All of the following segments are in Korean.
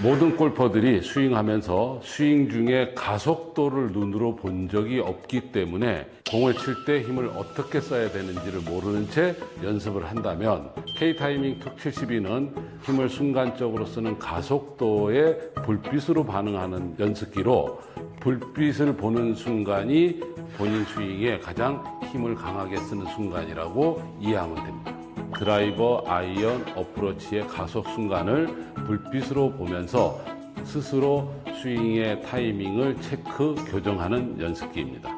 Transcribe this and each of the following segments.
모든 골퍼들이 스윙하면서 스윙 중에 가속도를 눈으로 본 적이 없기 때문에 공을 칠 때 힘을 어떻게 써야 되는지를 모르는 채 연습을 한다면 K-타이밍 툭 72는 힘을 순간적으로 쓰는 가속도에 불빛으로 반응하는 연습기로 불빛을 보는 순간이 본인 스윙에 가장 힘을 강하게 쓰는 순간이라고 이해하면 됩니다. 드라이버, 아이언, 어프로치의 가속 순간을 불빛으로 보면서 스스로 스윙의 타이밍을 체크, 교정하는 연습기입니다.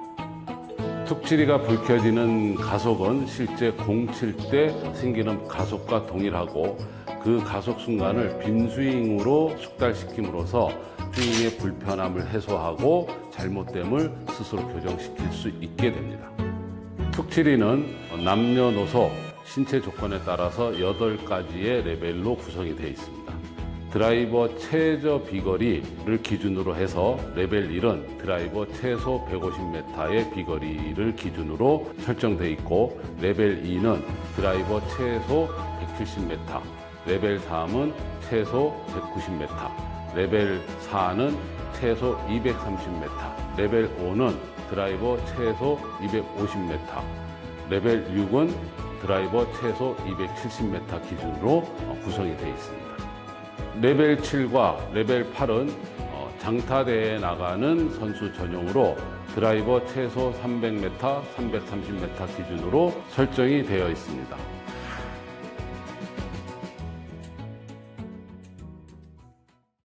툭치리가 불 켜지는 가속은 실제 공 칠 때 생기는 가속과 동일하고 그 가속 순간을 빈 스윙으로 숙달시킴으로써 스윙의 불편함을 해소하고 잘못됨을 스스로 교정시킬 수 있게 됩니다. 툭치리는 남녀노소 신체 조건에 따라서 8가지의 레벨로 구성이 되어 있습니다. 드라이버 최저 비거리를 기준으로 해서 레벨 1은 드라이버 최소 150m의 비거리를 기준으로 설정되어 있고 레벨 2는 드라이버 최소 170m, 레벨 3은 최소 190m, 레벨 4는 최소 230m, 레벨 5는 드라이버 최소 250m, 레벨 6은 드라이버 최소 270m 기준으로 어, 구성이 되어 있습니다. 레벨 7과 레벨 8은 어, 장타대에 나가는 선수 전용으로 드라이버 최소 300m, 330m 기준으로 설정이 되어 있습니다.